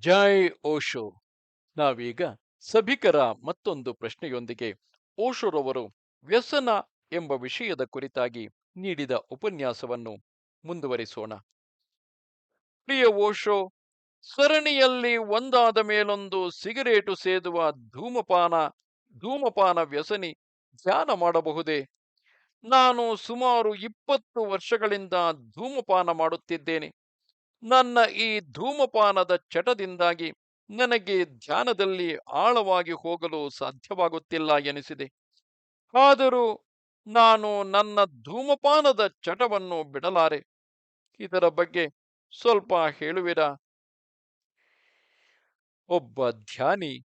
ಜೈ ಓಶೋ. ನಾವೀಗ ಸಭಿಕರ ಮತ್ತೊಂದು ಪ್ರಶ್ನೆಯೊಂದಿಗೆ ಓಶೋರವರು ವ್ಯಸನ ಎಂಬ ವಿಷಯದ ಕುರಿತಾಗಿ ನೀಡಿದ ಉಪನ್ಯಾಸವನ್ನು ಮುಂದುವರಿಸೋಣ. ಪ್ರಿಯ ಓಶೋ, ಸರಣಿಯಲ್ಲಿ ಒಂದಾದ ಮೇಲೊಂದು ಸಿಗರೇಟು ಸೇದುವ ಧೂಮಪಾನ ಧೂಮಪಾನ ವ್ಯಸನಿ ಧ್ಯಾನ ಮಾಡಬಹುದೇ? ನಾನು ಸುಮಾರು ಇಪ್ಪತ್ತು ವರ್ಷಗಳಿಂದ ಧೂಮಪಾನ ಮಾಡುತ್ತಿದ್ದೇನೆ. ನನ್ನ ಈ ಧೂಮಪಾನದ ಚಟದಿಂದಾಗಿ ನನಗೆ ಧ್ಯಾನದಲ್ಲಿ ಆಳವಾಗಿ ಹೋಗಲು ಸಾಧ್ಯವಾಗುತ್ತಿಲ್ಲ ಎನಿಸಿದೆ. ಆದರೂ ನಾನು ನನ್ನ ಧೂಮಪಾನದ ಚಟವನ್ನು ಬಿಡಲಾರೆ. ಇದರ ಬಗ್ಗೆ ಸ್ವಲ್ಪ ಹೇಳುವಿರಾ? ಒಬ್ಬ ಧ್ಯಾನಿ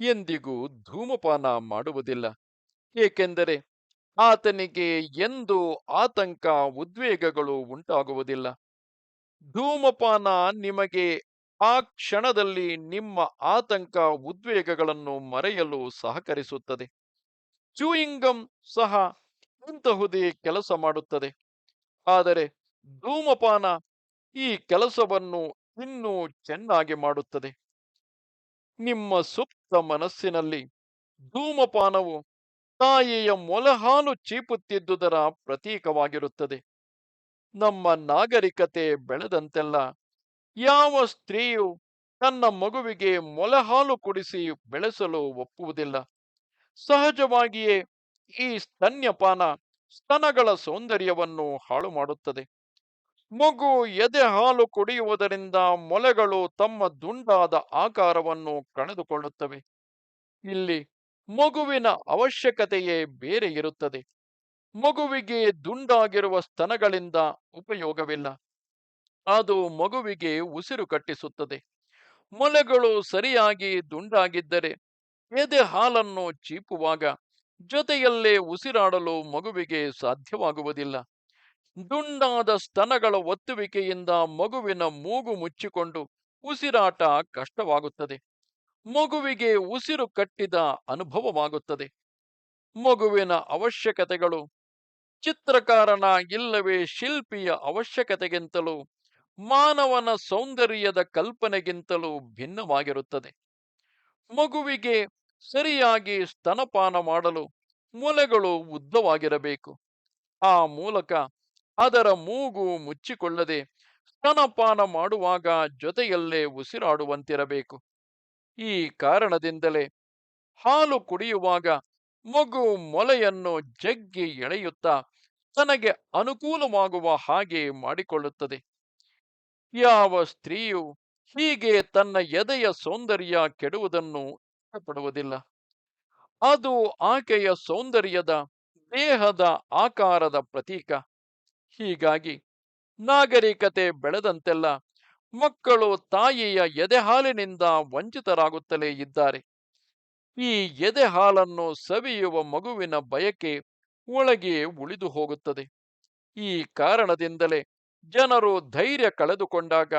ಎಂದಿಗೂ ಧೂಮಪಾನ ಮಾಡುವುದಿಲ್ಲ. ಏಕೆಂದರೆ ಆತನಿಗೆ ಎಂದು ಆತಂಕ, ಉದ್ವೇಗಗಳು ಉಂಟಾಗುವುದಿಲ್ಲ. ಧೂಮಪಾನ ನಿಮಗೆ ಆ ಕ್ಷಣದಲ್ಲಿ ನಿಮ್ಮ ಆತಂಕ ಉದ್ವೇಗಗಳನ್ನು ಮರೆಯಲು ಸಹಕರಿಸುತ್ತದೆ. ಚೂಯಿಂಗಮ್ ಸಹ ಇಂತಹುದೇ ಕೆಲಸ ಮಾಡುತ್ತದೆ. ಆದರೆ ಧೂಮಪಾನ ಈ ಕೆಲಸವನ್ನು ಇನ್ನೂ ಚೆನ್ನಾಗಿ ಮಾಡುತ್ತದೆ. ನಿಮ್ಮ ಸುಪ್ತ ಮನಸ್ಸಿನಲ್ಲಿ ಧೂಮಪಾನವು ತಾಯಿಯ ಮೊಲಹಾಲು ಚೀಪುತ್ತಿದ್ದುದರ ಪ್ರತೀಕವಾಗಿರುತ್ತದೆ. ನಮ್ಮ ನಾಗರಿಕತೆ ಬೆಳೆದಂತೆಲ್ಲ, ಯಾವ ಸ್ತ್ರೀಯು ತನ್ನ ಮಗುವಿಗೆ ಮೊಲಹಾಲು ಕುಡಿಸಿ ಬೆಳೆಸಲು ಒಪ್ಪುವುದಿಲ್ಲ. ಸಹಜವಾಗಿಯೇ ಈ ಸ್ತನ್ಯಪಾನ ಸ್ತನಗಳ ಸೌಂದರ್ಯವನ್ನು ಹಾಳು ಮಾಡುತ್ತದೆ. ಮಗು ಎದೆ ಹಾಲು ಕುಡಿಯುವುದರಿಂದ ಮೊಲೆಗಳು ತಮ್ಮ ದುಂಡಾದ ಆಕಾರವನ್ನು ಕಳೆದುಕೊಳ್ಳುತ್ತವೆ. ಇಲ್ಲಿ ಮಗುವಿನ ಅವಶ್ಯಕತೆಯೇ ಬೇರೆ ಇರುತ್ತದೆ. ಮಗುವಿಗೆ ದುಂಡಾಗಿರುವ ಸ್ತನಗಳಿಂದ ಉಪಯೋಗವಿಲ್ಲ. ಅದು ಮಗುವಿಗೆ ಉಸಿರು ಕಟ್ಟಿಸುತ್ತದೆ. ಮೊಲೆಗಳು ಸರಿಯಾಗಿ ದುಂಡಾಗಿದ್ದರೆ ಎದೆ ಹಾಲನ್ನು ಚೀಪುವಾಗ ಜೊತೆಯಲ್ಲೇ ಉಸಿರಾಡಲು ಮಗುವಿಗೆ ಸಾಧ್ಯವಾಗುವುದಿಲ್ಲ. ದುಂಡಾದ ಸ್ತನಗಳ ಒತ್ತುವಿಕೆಯಿಂದ ಮಗುವಿನ ಮೂಗು ಮುಚ್ಚಿಕೊಂಡು ಉಸಿರಾಟ ಕಷ್ಟವಾಗುತ್ತದೆ. ಮಗುವಿಗೆ ಉಸಿರು ಕಟ್ಟಿದ ಅನುಭವವಾಗುತ್ತದೆ. ಮಗುವಿನ ಅವಶ್ಯಕತೆಗಳು ಚಿತ್ರಕಾರನ ಇಲ್ಲವೇ ಶಿಲ್ಪಿಯ ಅವಶ್ಯಕತೆಗಿಂತಲೂ, ಮಾನವನ ಸೌಂದರ್ಯದ ಕಲ್ಪನೆಗಿಂತಲೂ ಭಿನ್ನವಾಗಿರುತ್ತದೆ. ಮಗುವಿಗೆ ಸರಿಯಾಗಿ ಸ್ತನಪಾನ ಮಾಡಲು ಮೊಲೆಗಳು ಉದ್ದವಾಗಿರಬೇಕು. ಆ ಮೂಲಕ ಅದರ ಮೂಗು ಮುಚ್ಚಿಕೊಳ್ಳದೆ ಸ್ತನಪಾನ ಮಾಡುವಾಗ ಜೊತೆಯಲ್ಲೇ ಉಸಿರಾಡುವಂತಿರಬೇಕು. ಈ ಕಾರಣದಿಂದಲೇ ಹಾಲು ಕುಡಿಯುವಾಗ ಮಗು ಮೊಲೆಯನ್ನು ಜಗ್ಗಿ ಎಳೆಯುತ್ತಾ ತನಗೆ ಅನುಕೂಲವಾಗುವ ಹಾಗೆ ಮಾಡಿಕೊಳ್ಳುತ್ತದೆ. ಯಾವ ಸ್ತ್ರೀಯು ಹೀಗೆ ತನ್ನ ಎದೆಯ ಸೌಂದರ್ಯ ಕೆಡುವುದನ್ನು ಇಷ್ಟಪಡುವುದಿಲ್ಲ. ಅದು ಆಕೆಯ ಸೌಂದರ್ಯದ ದೇಹದ ಆಕಾರದ ಪ್ರತೀಕ. ಹೀಗಾಗಿ ನಾಗರಿಕತೆ ಬೆಳೆದಂತೆಲ್ಲ ಮಕ್ಕಳು ತಾಯಿಯ ಎದೆಹಾಲಿನಿಂದ ವಂಚಿತರಾಗುತ್ತಲೇ ಇದ್ದಾರೆ. ಈ ಎದೆ ಹಾಲನ್ನು ಸವಿಯುವ ಮಗುವಿನ ಬಯಕೆ ಒಳಗೆ ಉಳಿದು ಹೋಗುತ್ತದೆ. ಈ ಕಾರಣದಿಂದಲೇ ಜನರು ಧೈರ್ಯ ಕಳೆದುಕೊಂಡಾಗ,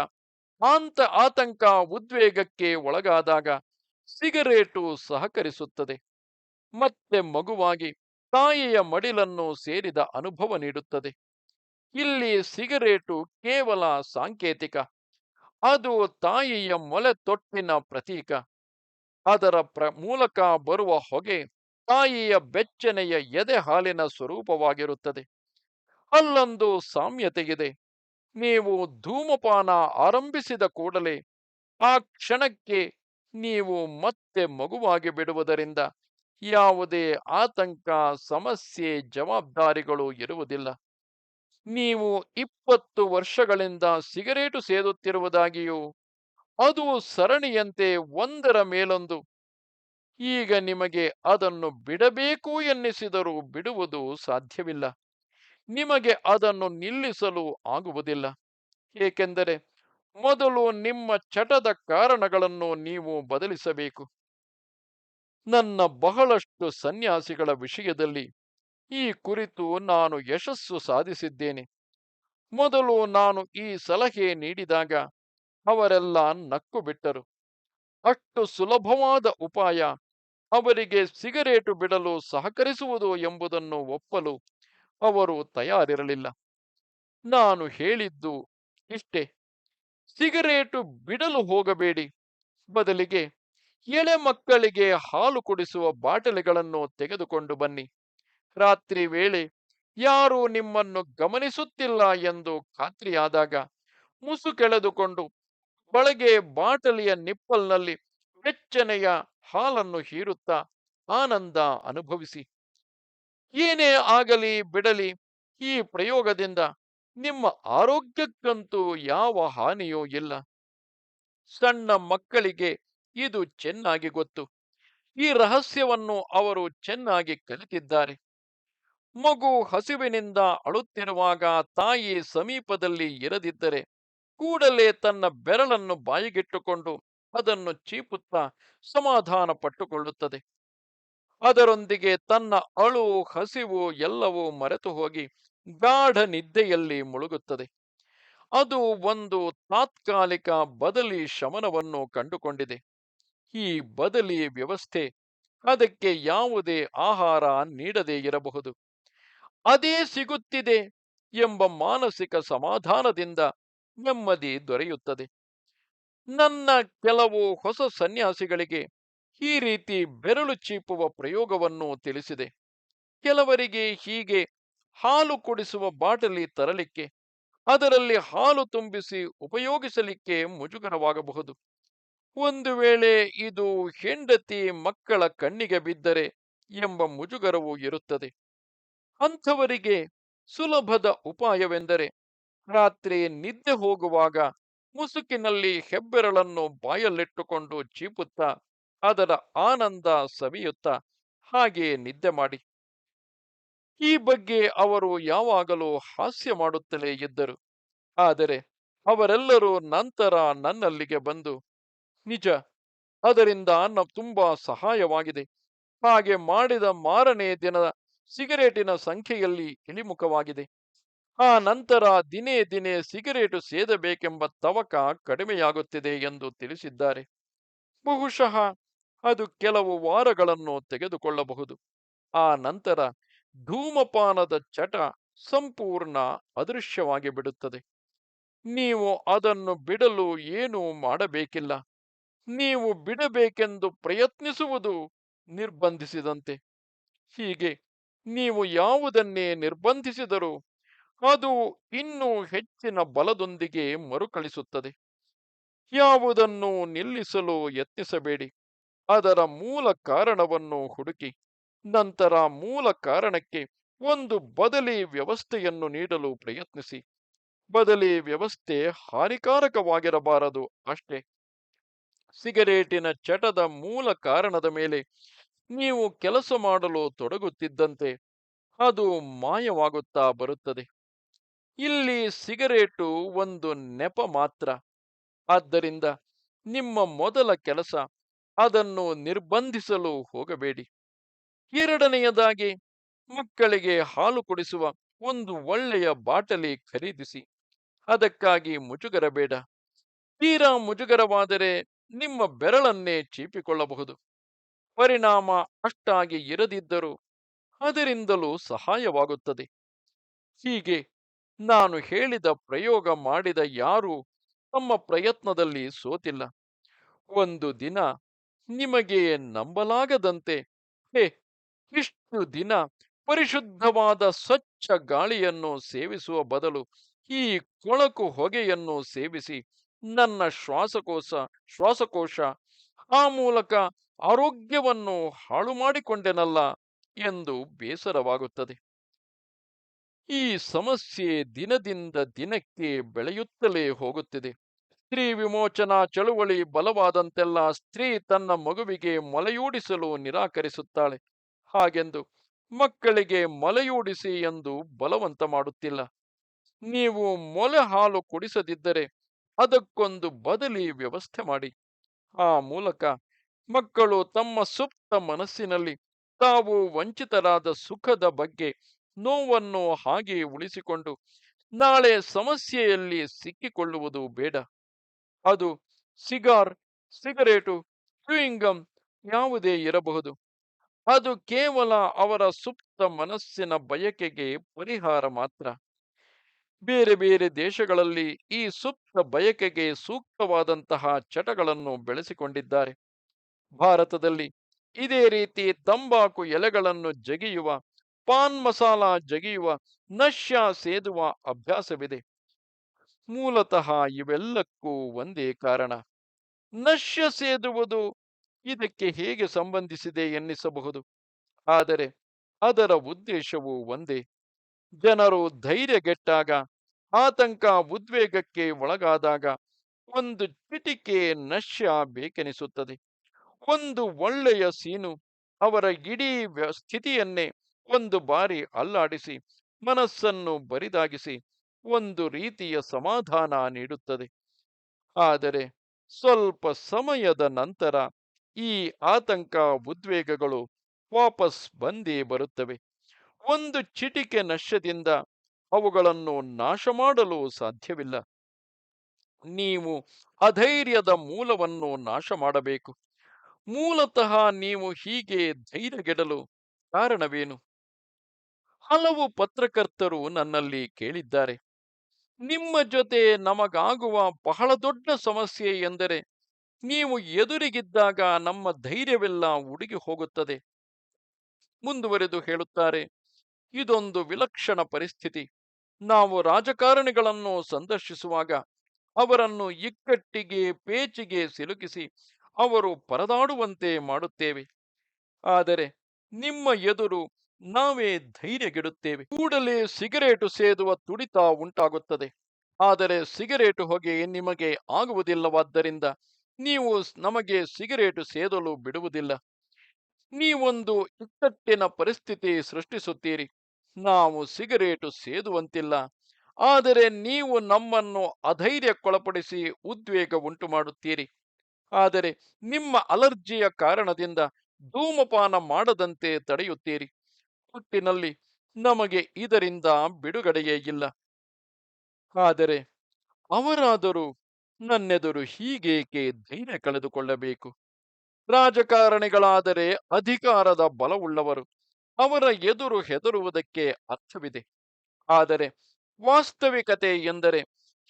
ಆಂತ ಆತಂಕ ಉದ್ವೇಗಕ್ಕೆ ಒಳಗಾದಾಗ ಸಿಗರೇಟು ಸಹಕರಿಸುತ್ತದೆ. ಮತ್ತೆ ಮಗುವಾಗಿ ತಾಯಿಯ ಮಡಿಲನ್ನು ಸೇರಿದ ಅನುಭವ ನೀಡುತ್ತದೆ. ಇಲ್ಲಿ ಸಿಗರೇಟು ಕೇವಲ ಸಾಂಕೇತಿಕ, ಅದು ತಾಯಿಯ ಮೊಲೆ ತೊಟ್ಟಿನ ಪ್ರತೀಕ. ಅದರ ಪ್ರ ಮೂಲಕ ಬರುವ ಹೊಗೆ ತಾಯಿಯ ಬೆಚ್ಚನೆಯ ಎದೆ ಹಾಲಿನ ಸ್ವರೂಪವಾಗಿರುತ್ತದೆ. ಅಲ್ಲೊಂದು ಸಾಮ್ಯತೆಗಿದೆ ನೀವು ಧೂಮಪಾನ ಆರಂಭಿಸಿದ ಕೂಡಲೇ ಆ ಕ್ಷಣಕ್ಕೆ ನೀವು ಮತ್ತೆ ಮಗುವಾಗಿ ಬಿಡುವುದರಿಂದ ಯಾವುದೇ ಆತಂಕ, ಸಮಸ್ಯೆ, ಜವಾಬ್ದಾರಿಗಳು ಇರುವುದಿಲ್ಲ. ನೀವು ಇಪ್ಪತ್ತು ವರ್ಷಗಳಿಂದ ಸಿಗರೇಟು ಸೇದುತ್ತಿರುವುದಾಗಿಯೂ ಅದು ಸರಣಿಯಂತೆ ಒಂದರ ಮೇಲೊಂದು. ಈಗ ನಿಮಗೆ ಅದನ್ನು ಬಿಡಬೇಕು ಎನ್ನಿಸಿದರೂ ಬಿಡುವುದು ಸಾಧ್ಯವಿಲ್ಲ. ನಿಮಗೆ ಅದನ್ನು ನಿಲ್ಲಿಸಲು ಆಗುವುದಿಲ್ಲ. ಏಕೆಂದರೆ ಮೊದಲು ನಿಮ್ಮ ಚಟದ ಕಾರಣಗಳನ್ನು ನೀವು ಬದಲಿಸಬೇಕು. ನನ್ನ ಬಹಳಷ್ಟು ಸನ್ಯಾಸಿಗಳ ವಿಷಯದಲ್ಲಿ ಈ ಕುರಿತು ನಾನು ಯಶಸ್ಸು ಸಾಧಿಸಿದ್ದೇನೆ. ಮೊದಲು ನಾನು ಈ ಸಲಹೆ ನೀಡಿದಾಗ ಅವರೆಲ್ಲ ನಕ್ಕು ಬಿಟ್ಟರು ಅಷ್ಟು ಸುಲಭವಾದ ಉಪಾಯ, ಅವರಿಗೆ ಸಿಗರೇಟು ಬಿಡಲು ಸಹಕರಿಸುವುದು ಎಂಬುದನ್ನು ಒಪ್ಪಲು ಅವರು ತಯಾರಿರಲಿಲ್ಲ. ನಾನು ಹೇಳಿದ್ದು ಇಷ್ಟೇ. ಸಿಗರೇಟು ಬಿಡಲು ಹೋಗಬೇಡಿ. ಬದಲಿಗೆ ಎಳೆ ಮಕ್ಕಳಿಗೆ ಹಾಲು ಕುಡಿಸುವ ಬಾಟಲಿಗಳನ್ನು ತೆಗೆದುಕೊಂಡು ಬನ್ನಿ. ರಾತ್ರಿ ವೇಳೆ ಯಾರೂ ನಿಮ್ಮನ್ನು ಗಮನಿಸುತ್ತಿಲ್ಲ ಎಂದು ಖಾತ್ರಿಯಾದಾಗ ಮುಸು ಒಳಗೆ ಬಾಟಲಿಯ ನಿಪ್ಪಲ್ನಲ್ಲಿ ಬೆಚ್ಚನೆಯ ಹಾಲನ್ನು ಹೀರುತ್ತಾ ಆನಂದ ಅನುಭವಿಸಿ. ಏನೇ ಆಗಲಿ ಬಿಡಲಿ, ಈ ಪ್ರಯೋಗದಿಂದ ನಿಮ್ಮ ಆರೋಗ್ಯಕ್ಕಂತೂ ಯಾವ ಹಾನಿಯೂ ಇಲ್ಲ. ಸಣ್ಣ ಮಕ್ಕಳಿಗೆ ಇದು ಚೆನ್ನಾಗಿ ಗೊತ್ತು. ಈ ರಹಸ್ಯವನ್ನು ಅವರು ಚೆನ್ನಾಗಿ ಕಲಿತಿದ್ದಾರೆ. ಮಗು ಹಸಿವಿನಿಂದ ಅಳುತ್ತಿರುವಾಗ ತಾಯಿ ಸಮೀಪದಲ್ಲಿ ಇರದಿದ್ದರೆ ಕೂಡಲೇ ತನ್ನ ಬೆರಳನ್ನು ಬಾಯಿಗಿಟ್ಟುಕೊಂಡು ಅದನ್ನು ಚೀಪುತ್ತಾ ಸಮಾಧಾನ ಪಟ್ಟುಕೊಳ್ಳುತ್ತದೆ. ಅದರೊಂದಿಗೆ ತನ್ನ ಅಳು, ಹಸಿವು ಎಲ್ಲವೂ ಮರೆತು ಹೋಗಿ ಗಾಢ ನಿದ್ದೆಯಲ್ಲಿ ಮುಳುಗುತ್ತದೆ. ಅದು ಒಂದು ತಾತ್ಕಾಲಿಕ ಬದಲಿ ಶಮನವನ್ನು ಕಂಡುಕೊಂಡಿದೆ. ಈ ಬದಲಿ ವ್ಯವಸ್ಥೆ ಅದಕ್ಕೆ ಯಾವುದೇ ಆಹಾರ ನೀಡದೇ ಇರಬಹುದು. ಅದೇ ಸಿಗುತ್ತಿದೆ ಎಂಬ ಮಾನಸಿಕ ಸಮಾಧಾನದಿಂದ ನೆಮ್ಮದಿ ದೊರೆಯುತ್ತದೆ. ನನ್ನ ಕೆಲವು ಹೊಸ ಸನ್ಯಾಸಿಗಳಿಗೆ ಈ ರೀತಿ ಬೆರಳು ಚೀಪುವ ಪ್ರಯೋಗವನ್ನು ತಿಳಿಸಿದೆ. ಕೆಲವರಿಗೆ ಹೀಗೆ ಹಾಲು ಕುಡಿಸುವ ಬಾಟಲಿ ತರಲಿಕ್ಕೆ, ಅದರಲ್ಲಿ ಹಾಲು ತುಂಬಿಸಿ ಉಪಯೋಗಿಸಲಿಕ್ಕೆ ಮುಜುಗರವಾಗಬಹುದು. ಒಂದು ವೇಳೆ ಇದು ಹೆಂಡತಿ ಮಕ್ಕಳ ಕಣ್ಣಿಗೆ ಬಿದ್ದರೆ ಎಂಬ ಮುಜುಗರವೂ ಇರುತ್ತದೆ. ಅಂಥವರಿಗೆ ಸುಲಭದ ಉಪಾಯವೆಂದರೆ ರಾತ್ರಿ ನಿದ್ದೆ ಹೋಗುವಾಗ ಮುಸುಕಿನಲ್ಲಿ ಹೆಬ್ಬೆರಳನ್ನು ಬಾಯಲ್ಲಿಟ್ಟುಕೊಂಡು ಚೀಪುತ್ತ ಅದರ ಆನಂದ ಸವಿಯುತ್ತಾ ಹಾಗೆ ನಿದ್ದೆ ಮಾಡಿ. ಈ ಬಗ್ಗೆ ಅವರು ಯಾವಾಗಲೂ ಹಾಸ್ಯ ಮಾಡುತ್ತಲೇ ಇದ್ದರು. ಆದರೆ ಅವರೆಲ್ಲರೂ ನಂತರ ನನ್ನಲ್ಲಿಗೆ ಬಂದು, ನಿಜ, ಅದರಿಂದ ನ ತುಂಬಾ ಸಹಾಯವಾಗಿದೆ. ಹಾಗೆ ಮಾಡಿದ ಮಾರನೇ ದಿನದ ಸಿಗರೇಟಿನ ಸಂಖ್ಯೆಯಲ್ಲಿ ಇಳಿಮುಖವಾಗಿದೆ. ಆ ನಂತರ ದಿನೇ ದಿನೇ ಸಿಗರೇಟು ಸೇದಬೇಕೆಂಬ ತವಕ ಕಡಿಮೆಯಾಗುತ್ತಿದೆ ಎಂದು ತಿಳಿಸಿದ್ದಾರೆ. ಬಹುಶಃ ಅದು ಕೆಲವು ವಾರಗಳನ್ನು ತೆಗೆದುಕೊಳ್ಳಬಹುದು. ಆ ನಂತರ ಧೂಮಪಾನದ ಚಟ ಸಂಪೂರ್ಣ ಅದೃಶ್ಯವಾಗಿ ಬಿಡುತ್ತದೆ ನೀವು ಅದನ್ನು ಬಿಡಲು ಏನೂ ಮಾಡಬೇಕಿಲ್ಲ. ನೀವು ಬಿಡಬೇಕೆಂದು ಪ್ರಯತ್ನಿಸುವುದು ನಿರ್ಬಂಧಿಸಿದಂತೆ. ಹೀಗೆ ನೀವು ಯಾವುದನ್ನೇ ನಿರ್ಬಂಧಿಸಿದರೂ ಅದು ಇನ್ನೂ ಹೆಚ್ಚಿನ ಬಲದೊಂದಿಗೆ ಮರುಕಳಿಸುತ್ತದೆ. ಯಾವುದನ್ನು ನಿಲ್ಲಿಸಲು ಯತ್ನಿಸಬೇಡಿ. ಅದರ ಮೂಲ ಕಾರಣವನ್ನು ಹುಡುಕಿ, ನಂತರ ಮೂಲ ಕಾರಣಕ್ಕೆ ಒಂದು ಬದಲಿ ವ್ಯವಸ್ಥೆಯನ್ನು ನೀಡಲು ಪ್ರಯತ್ನಿಸಿ. ಬದಲಿ ವ್ಯವಸ್ಥೆ ಹಾನಿಕಾರಕವಾಗಿರಬಾರದು ಅಷ್ಟೇ. ಸಿಗರೇಟಿನ ಚಟದ ಮೂಲ ಕಾರಣದ ಮೇಲೆ ನೀವು ಕೆಲಸ ಮಾಡಲು ತೊಡಗುತ್ತಿದ್ದಂತೆ ಅದು ಮಾಯವಾಗುತ್ತಾ ಬರುತ್ತದೆ. ಇಲ್ಲಿ ಸಿಗರೇಟು ಒಂದು ನೆಪ ಮಾತ್ರ. ಆದ್ದರಿಂದ ನಿಮ್ಮ ಮೊದಲ ಕೆಲಸ ಅದನ್ನು ನಿರ್ಬಂಧಿಸಲು ಹೋಗಬೇಡಿ. ಎರಡನೆಯದಾಗಿ, ಮಕ್ಕಳಿಗೆ ಹಾಲು ಕುಡಿಸುವ ಒಂದು ಒಳ್ಳೆಯ ಬಾಟಲಿ ಖರೀದಿಸಿ. ಅದಕ್ಕಾಗಿ ಮುಜುಗರಬೇಡ. ತೀರಾ ಮುಜುಗರವಾದರೆ ನಿಮ್ಮ ಬೆರಳನ್ನೇ ಚೀಪಿಕೊಳ್ಳಬಹುದು. ಪರಿಣಾಮ ಅಷ್ಟಾಗಿ ಇರದಿದ್ದರೂ ಅದರಿಂದಲೂ ಸಹಾಯವಾಗುತ್ತದೆ. ಹೀಗೆ ನಾನು ಹೇಳಿದ ಪ್ರಯೋಗ ಮಾಡಿದ ಯಾರೂ ತಮ್ಮ ಪ್ರಯತ್ನದಲ್ಲಿ ಸೋತಿಲ್ಲ. ಒಂದು ದಿನ ನಿಮಗೆ ನಂಬಲಾಗದಂತೆ, ಹೇ, ಇಷ್ಟು ದಿನ ಪರಿಶುದ್ಧವಾದ ಸ್ವಚ್ಛ ಗಾಳಿಯನ್ನು ಸೇವಿಸುವ ಬದಲು ಈ ಕೊಳಕು ಹೊಗೆಯನ್ನು ಸೇವಿಸಿ ನನ್ನ ಶ್ವಾಸಕೋಶ ಶ್ವಾಸಕೋಶ ಆ ಮೂಲಕ ಆರೋಗ್ಯವನ್ನು ಹಾಳು ಮಾಡಿಕೊಂಡೆನಲ್ಲ ಎಂದು ಬೇಸರವಾಗುತ್ತದೆ. ಈ ಸಮಸ್ಯೆ ದಿನದಿಂದ ದಿನಕ್ಕೆ ಬೆಳೆಯುತ್ತಲೇ ಹೋಗುತ್ತಿದೆ. ಸ್ತ್ರೀ ವಿಮೋಚನಾ ಚಳುವಳಿ ಬಲವಾದಂತೆಲ್ಲ ಸ್ತ್ರೀ ತನ್ನ ಮಗುವಿಗೆ ಮೊಲೆಯೂಡಿಸಲು ನಿರಾಕರಿಸುತ್ತಾಳೆ. ಹಾಗೆಂದು ಮಕ್ಕಳಿಗೆ ಮೊಲೆಯೂಡಿಸಿ ಎಂದು ಬಲವಂತ ಮಾಡುತ್ತಿಲ್ಲ. ನೀವು ಮೊಲೆ ಹಾಲು ಕುಡಿಸದಿದ್ದರೆ ಅದಕ್ಕೊಂದು ಬದಲಿ ವ್ಯವಸ್ಥೆ ಮಾಡಿ. ಆ ಮೂಲಕ ಮಕ್ಕಳು ತಮ್ಮ ಸುಪ್ತ ಮನಸ್ಸಿನಲ್ಲಿ ತಾವು ವಂಚಿತರಾದ ಸುಖದ ಬಗ್ಗೆ ನೋವನ್ನು ಹಾಗೆ ಉಳಿಸಿಕೊಂಡು ನಾಳೆ ಸಮಸ್ಯೆಯಲ್ಲಿ ಸಿಕ್ಕಿಕೊಳ್ಳುವುದು ಬೇಡ. ಅದು ಸಿಗಾರ್, ಸಿಗರೇಟು ಕ್ಯೂಯಿಂಗಮ್ ಯಾವುದೇ ಇರಬಹುದು. ಅದು ಕೇವಲ ಅವರ ಸುಪ್ತ ಮನಸ್ಸಿನ ಬಯಕೆಗೆ ಪರಿಹಾರ ಮಾತ್ರ. ಬೇರೆ ಬೇರೆ ದೇಶಗಳಲ್ಲಿ ಈ ಸುಪ್ತ ಬಯಕೆಗೆ ಸೂಕ್ತವಾದಂತಹ ಚಟಗಳನ್ನು ಬೆಳೆಸಿಕೊಂಡಿದ್ದಾರೆ. ಭಾರತದಲ್ಲಿ ಇದೇ ರೀತಿ ತಂಬಾಕು ಎಲೆಗಳನ್ನು ಜಗಿಯುವ ಪಾನ್ ಮಸಾಲ ಜಗಿಯುವ, ನಶ್ಯ ಸೇದುವ ಅಭ್ಯಾಸವಿದೆ. ಮೂಲತಃ ಇವೆಲ್ಲಕ್ಕೂ ಒಂದೇ ಕಾರಣ. ನಶ್ಯ ಸೇದುವುದು ಇದಕ್ಕೆ ಹೇಗೆ ಸಂಬಂಧಿಸಿದೆ ಎನ್ನಿಸಬಹುದು? ಆದರೆ ಅದರ ಉದ್ದೇಶವು ಒಂದೇ. ಜನರು ಧೈರ್ಯಗೆಟ್ಟಾಗ, ಆತಂಕ ಉದ್ವೇಗಕ್ಕೆ ಒಳಗಾದಾಗ ಒಂದು ಚಿಟಿಕೆ ನಶ್ಯ ಬೇಕೆನಿಸುತ್ತದೆ. ಒಂದು ಒಳ್ಳೆಯ ಸೀನು ಅವರ ಇಡೀ ಸ್ಥಿತಿಯನ್ನೇ ಒಂದು ಬಾರಿ ಅಲ್ಲಾಡಿಸಿ, ಮನಸ್ಸನ್ನು ಬರಿದಾಗಿಸಿ, ಒಂದು ರೀತಿಯ ಸಮಾಧಾನ ನೀಡುತ್ತದೆ. ಆದರೆ ಸ್ವಲ್ಪ ಸಮಯದ ನಂತರ ಈ ಆತಂಕ ಉದ್ವೇಗಗಳು ವಾಪಸ್ ಬಂದೇ ಬರುತ್ತವೆ. ಒಂದು ಚಿಟಿಕೆ ನಶ್ಯದಿಂದ ಅವುಗಳನ್ನು ನಾಶ ಮಾಡಲು ಸಾಧ್ಯವಿಲ್ಲ. ನೀವು ಅಧೈರ್ಯದ ಮೂಲವನ್ನು ನಾಶ ಮಾಡಬೇಕು. ಮೂಲತಃ ನೀವು ಹೀಗೆ ಧೈರ್ಯಗೆಡಲು ಕಾರಣವೇನು? ಹಲವು ಪತ್ರಕರ್ತರು ನನ್ನಲ್ಲಿ ಕೇಳಿದ್ದಾರೆ. ನಿಮ್ಮ ಜೊತೆ ನಮಗಾಗುವ ಬಹಳ ದೊಡ್ಡ ಸಮಸ್ಯೆ ಎಂದರೆ, ನೀವು ಎದುರಿಗಿದ್ದಾಗ ನಮ್ಮ ಧೈರ್ಯವೆಲ್ಲ ಉಡುಗಿ ಹೋಗುತ್ತದೆ. ಮುಂದುವರೆದು ಹೇಳುತ್ತಾರೆ, ಇದೊಂದು ವಿಲಕ್ಷಣ ಪರಿಸ್ಥಿತಿ. ನಾವು ರಾಜಕಾರಣಿಗಳನ್ನು ಸಂದರ್ಶಿಸುವಾಗ ಅವರನ್ನು ಇಕ್ಕಟ್ಟಿಗೆ, ಪೇಚಿಗೆ ಸಿಲುಕಿಸಿ ಅವರು ಪರದಾಡುವಂತೆ ಮಾಡುತ್ತೇವೆ. ಆದರೆ, ನಿಮ್ಮ ಎದುರು ನಾವೇ ಧೈರ್ಯಗೆಡುತ್ತೇವೆ. ಕೂಡಲೇ ಸಿಗರೇಟು ಸೇದುವ ತುಡಿತ ಉಂಟಾಗುತ್ತದೆ. ಆದರೆ ಸಿಗರೇಟು ಹೊಗೆ ನಿಮಗೆ ಆಗುವುದಿಲ್ಲವಾದ್ದರಿಂದ ನೀವು ನಮಗೆ ಸಿಗರೇಟು ಸೇದಲು ಬಿಡುವುದಿಲ್ಲ. ನೀವೊಂದು ಇಕ್ಕಟ್ಟಿನ ಪರಿಸ್ಥಿತಿ ಸೃಷ್ಟಿಸುತ್ತೀರಿ. ನಾವು ಸಿಗರೇಟು ಸೇದುವಂತಿಲ್ಲ. ಆದರೆ ನೀವು ನಮ್ಮನ್ನು ಅಧೈರ್ಯಕ್ಕೊಳಪಡಿಸಿ ಉದ್ವೇಗ ಉಂಟು ಮಾಡುತ್ತೀರಿ ಆದರೆ ನಿಮ್ಮ ಅಲರ್ಜಿಯ ಕಾರಣದಿಂದ ಧೂಮಪಾನ ಮಾಡದಂತೆ ತಡೆಯುತ್ತೀರಿ. ಒಟ್ಟಿನಲ್ಲಿ ನಮಗೆ ಇದರಿಂದ ಬಿಡುಗಡೆಯೇ ಇಲ್ಲ. ಆದರೆ ಅವರಾದರೂ ನನ್ನೆದುರು ಹೀಗೇಕೆ ಧೈರ್ಯ ಕಳೆದುಕೊಳ್ಳಬೇಕು? ರಾಜಕಾರಣಿಗಳಾದರೆ ಅಧಿಕಾರದ ಬಲವುಳ್ಳವರು, ಅವರ ಎದುರು ಹೆದರುವುದಕ್ಕೆ ಅರ್ಥವಿದೆ. ಆದರೆ ವಾಸ್ತವಿಕತೆ ಎಂದರೆ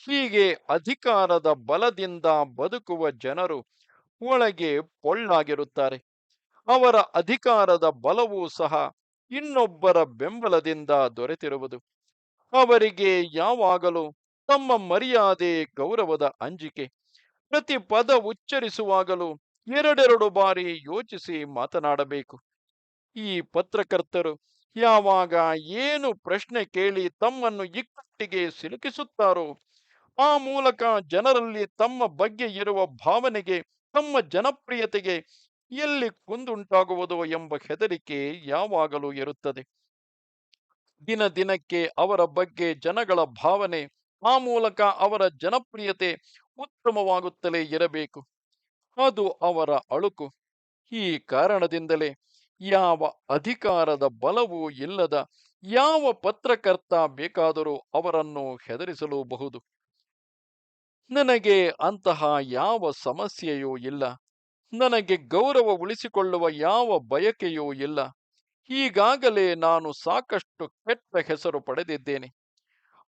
ಹೀಗೆ ಅಧಿಕಾರದ ಬಲದಿಂದ ಬದುಕುವ ಜನರು ಒಳಗೆ ಪೊಳ್ಳಾಗಿರುತ್ತಾರೆ ಅವರ ಅಧಿಕಾರದ ಬಲವೂ ಸಹ ಇನ್ನೊಬ್ಬರ ಬೆಂಬಲದಿಂದ ದೊರೆತಿರುವುದು. ಅವರಿಗೆ ಯಾವಾಗಲೂ ತಮ್ಮ ಮರ್ಯಾದೆ, ಗೌರವದ ಅಂಜಿಕೆ. ಪ್ರತಿ ಪದ ಉಚ್ಚರಿಸುವಾಗಲೂ ಎರಡೆರಡು ಬಾರಿ ಯೋಚಿಸಿ ಮಾತನಾಡಬೇಕು. ಈ ಪತ್ರಕರ್ತರು ಯಾವಾಗ ಏನು ಪ್ರಶ್ನೆ ಕೇಳಿ ತಮ್ಮನ್ನು ಇಕ್ಕಟ್ಟಿಗೆ ಸಿಲುಕಿಸುತ್ತಾರೋ, ಆ ಮೂಲಕ ಜನರಲ್ಲಿ ತಮ್ಮ ಬಗ್ಗೆ ಇರುವ ಭಾವನೆಗೆ, ತಮ್ಮ ಜನಪ್ರಿಯತೆಗೆ ಎಲ್ಲಿ ಕುಂದುಂಟಾಗುವುದೋ ಎಂಬ ಹೆದರಿಕೆ ಯಾವಾಗಲೂ ಇರುತ್ತದೆ. ದಿನ ದಿನಕ್ಕೆ ಅವರ ಬಗ್ಗೆ ಜನಗಳ ಭಾವನೆ, ಆ ಮೂಲಕ ಅವರ ಜನಪ್ರಿಯತೆ ಉತ್ತಮವಾಗುತ್ತಲೇ ಇರಬೇಕು. ಅದು ಅವರ ಅಳುಕು. ಈ ಕಾರಣದಿಂದಲೇ ಯಾವ ಅಧಿಕಾರದ ಬಲವೂ ಇಲ್ಲದ ಯಾವ ಪತ್ರಕರ್ತ ಬೇಕಾದರೂ ಅವರನ್ನು ಹೆದರಿಸಲೂಬಹುದು. ನನಗೆ ಅಂತಹ ಯಾವ ಸಮಸ್ಯೆಯೂ ಇಲ್ಲ. ನನಗೆ ಗೌರವ ಉಳಿಸಿಕೊಳ್ಳುವ ಯಾವ ಬಯಕೆಯೂ ಇಲ್ಲ. ಈಗಾಗಲೇ ನಾನು ಸಾಕಷ್ಟು ಕೆಟ್ಟ ಹೆಸರು ಪಡೆದಿದ್ದೇನೆ.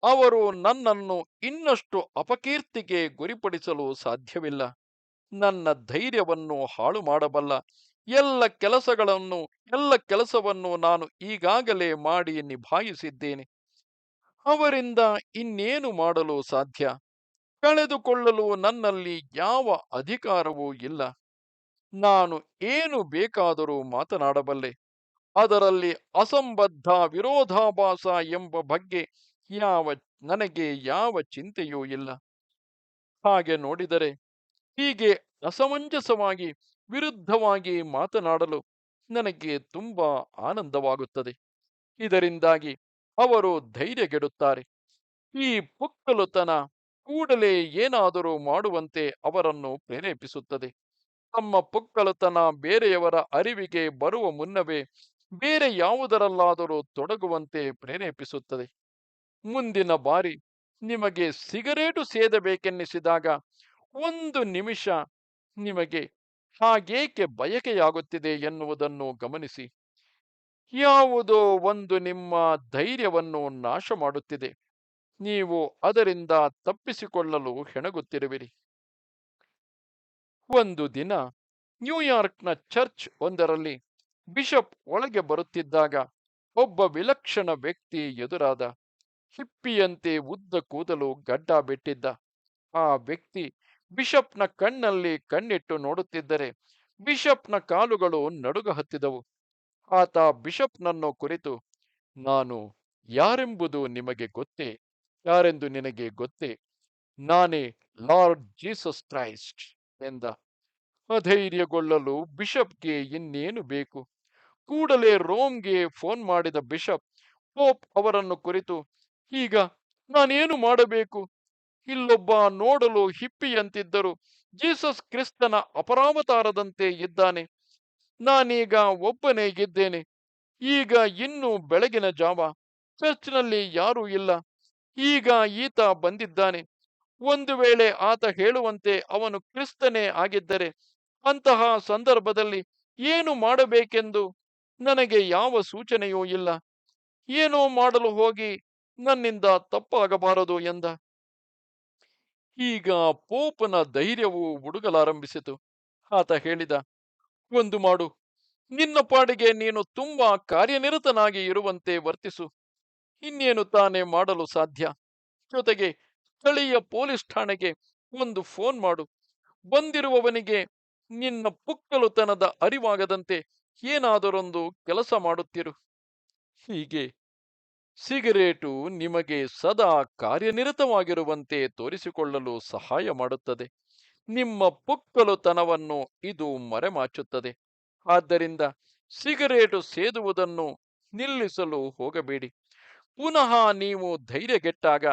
ಅವರು ನನ್ನನ್ನು ಇನ್ನಷ್ಟು ಅಪಕೀರ್ತಿಗೆ ಗುರಿಪಡಿಸಲು ಸಾಧ್ಯವಿಲ್ಲ. ನನ್ನ ಧೈರ್ಯವನ್ನು ಹಾಳು ಮಾಡಬಲ್ಲ. ಎಲ್ಲ ಕೆಲಸಗಳನ್ನು, ಎಲ್ಲ ಕೆಲಸವನ್ನು ನಾನು ಈಗಾಗಲೇ ಮಾಡಿ ನಿಭಾಯಿಸಿದ್ದೇನೆ. ಅವರಿಂದ ಇನ್ನೇನು ಮಾಡಲು ಸಾಧ್ಯ? ಕಳೆದುಕೊಳ್ಳಲು ನನ್ನಲ್ಲಿ ಯಾವ ಅಧಿಕಾರವೂ ಇಲ್ಲ. ನಾನು ಏನು ಬೇಕಾದರೂ ಮಾತನಾಡಬಲ್ಲೆ. ಅದರಲ್ಲಿ ಅಸಂಬದ್ಧ ವಿರೋಧಾಭಾಸ ಎಂಬ ಬಗ್ಗೆ ಯಾವ ನನಗೆ ಯಾವ ಚಿಂತೆಯೂ ಇಲ್ಲ. ಹಾಗೆ ನೋಡಿದರೆ ಹೀಗೆ ಅಸಮಂಜಸವಾಗಿ ವಿರುದ್ಧವಾಗಿ ಮಾತನಾಡಲು ನನಗೆ ತುಂಬಾ ಆನಂದವಾಗುತ್ತದೆ. ಇದರಿಂದಾಗಿ ಅವರು ಧೈರ್ಯಗೆಡುತ್ತಾರೆ. ಈ ಪುಕ್ಕಲುತನ ಕೂಡಲೇ ಏನಾದರೂ ಮಾಡುವಂತೆ ಅವರನ್ನು ಪ್ರೇರೇಪಿಸುತ್ತದೆ. ತಮ್ಮ ಪುಕ್ಕಲುತನ ಬೇರೆಯವರ ಅರಿವಿಗೆ ಬರುವ ಮುನ್ನವೇ ಬೇರೆ ಯಾವುದರಲ್ಲಾದರೂ ತೊಡಗುವಂತೆ ಪ್ರೇರೇಪಿಸುತ್ತದೆ. ಮುಂದಿನ ಬಾರಿ ನಿಮಗೆ ಸಿಗರೇಟು ಸೇದಬೇಕೆನ್ನಿಸಿದಾಗ ಒಂದು ನಿಮಿಷ ನಿಮಗೆ ಹಾಗೇಕೆ ಬಯಕೆಯಾಗುತ್ತಿದೆ ಎನ್ನುವುದನ್ನು ಗಮನಿಸಿ. ಯಾವುದೋ ಒಂದು ನಿಮ್ಮ ಧೈರ್ಯವನ್ನು ನಾಶ ಮಾಡುತ್ತಿದೆ ನೀವು ಅದರಿಂದ ತಪ್ಪಿಸಿಕೊಳ್ಳಲು ಹೆಣಗುತ್ತಿರುವಿರಿ. ಒಂದು ದಿನ ನ್ಯೂಯಾರ್ಕ್ನ ಚರ್ಚ್ ಒಂದರಲ್ಲಿ ಬಿಷಪ್ ಒಳಗೆ ಬರುತ್ತಿದ್ದಾಗ ಒಬ್ಬ ವಿಲಕ್ಷಣ ವ್ಯಕ್ತಿ ಎದುರಾದ ಹಿಪ್ಪಿಯಂತೆ ಉದ್ದ ಕೂದಲು ಗಡ್ಡ ಬಿಟ್ಟಿದ್ದ. ಆ ವ್ಯಕ್ತಿ ಬಿಷಪ್ನ ಕಣ್ಣಲ್ಲಿ ಕಣ್ಣಿಟ್ಟು ನೋಡುತ್ತಿದ್ದರೆ ಬಿಷಪ್ನ ಕಾಲುಗಳು ನಡುಗ ಹತ್ತಿದವು. ಆತ ಬಿಷಪ್ನನ್ನು ಕುರಿತು, ನಾನು ಯಾರೆಂಬುದು ನಿಮಗೆ ಗೊತ್ತೇ? ಯಾರೆಂದು ನಿನಗೆ ಗೊತ್ತೇ? ನಾನೇ ಲಾರ್ಡ್ ಜೀಸಸ್ ಕ್ರೈಸ್ಟ್. ಎಂದ. ಅಧೈರ್ಯಗೊಳ್ಳಲು ಬಿಷಪ್ಗೆ ಇನ್ನೇನು ಬೇಕು? ಕೂಡಲೇ ರೋಮ್ಗೆ ಫೋನ್ ಮಾಡಿದ ಬಿಷಪ್, ಪೋಪ್ ಅವರನ್ನು ಕುರಿತು, ಈಗ ನಾನೇನು ಮಾಡಬೇಕು? ಇಲ್ಲೊಬ್ಬ ನೋಡಲು ಹಿಪ್ಪಿಯಂತಿದ್ದರು ಜೀಸಸ್ ಕ್ರಿಸ್ತನ ಅಪರಾವತಾರದಂತೆ ಇದ್ದಾನೆ. ನಾನೀಗ ಒಬ್ಬನೇ ಇದ್ದೇನೆ. ಈಗ ಇನ್ನು ಬೆಳಗಿನ ಜಾವ. ಚರ್ಚ್ನಲ್ಲಿ ಯಾರೂ ಇಲ್ಲ. ಈಗ ಈತ ಬಂದಿದ್ದಾನೆ. ಒಂದು ವೇಳೆ ಆತ ಹೇಳುವಂತೆ ಅವನು ಕ್ರಿಸ್ತನೇ ಆಗಿದ್ದರೆ ಅಂತಹ ಸಂದರ್ಭದಲ್ಲಿ ಏನು ಮಾಡಬೇಕೆಂದು ನನಗೆ ಯಾವ ಸೂಚನೆಯೂ ಇಲ್ಲ. ಏನೋ ಮಾಡಲು ಹೋಗಿ ನನ್ನಿಂದ ತಪ್ಪಾಗಬಾರದು ಎಂದ. ಈಗ ಪೋಪನ ಧೈರ್ಯವು ಹುಡುಗಲಾರಂಭಿಸಿತು. ಆತ ಹೇಳಿದ, ಒಂದು ಮಾಡು. ನಿನ್ನ ಪಾಡಿಗೆ ನೀನು ತುಂಬಾ ಕಾರ್ಯನಿರತನಾಗಿ ಇರುವಂತೆ ವರ್ತಿಸು. ಇನ್ನೇನು ತಾನೇ ಮಾಡಲು ಸಾಧ್ಯ? ಜೊತೆಗೆ ಸ್ಥಳೀಯ ಪೊಲೀಸ್ ಠಾಣೆಗೆ ಒಂದು ಫೋನ್ ಮಾಡು. ಬಂದಿರುವವನಿಗೆ ನಿನ್ನ ಪುಕ್ಕಲುತನದ ಅರಿವಾಗದಂತೆ ಏನಾದರೊಂದು ಕೆಲಸ ಮಾಡುತ್ತಿರು. ಹೀಗೆ ಸಿಗರೇಟು ನಿಮಗೆ ಸದಾ ಕಾರ್ಯನಿರತವಾಗಿರುವಂತೆ ತೋರಿಸಿಕೊಳ್ಳಲು ಸಹಾಯ ಮಾಡುತ್ತದೆ. ನಿಮ್ಮ ಪುಕ್ಕಲುತನವನ್ನು ಇದು ಮರೆಮಾಚುತ್ತದೆ. ಆದ್ದರಿಂದ ಸಿಗರೇಟು ಸೇದುವುದನ್ನು ನಿಲ್ಲಿಸಲು ಹೋಗಬೇಡಿ. ಪುನಃ ನೀವು ಧೈರ್ಯಗೆಟ್ಟಾಗ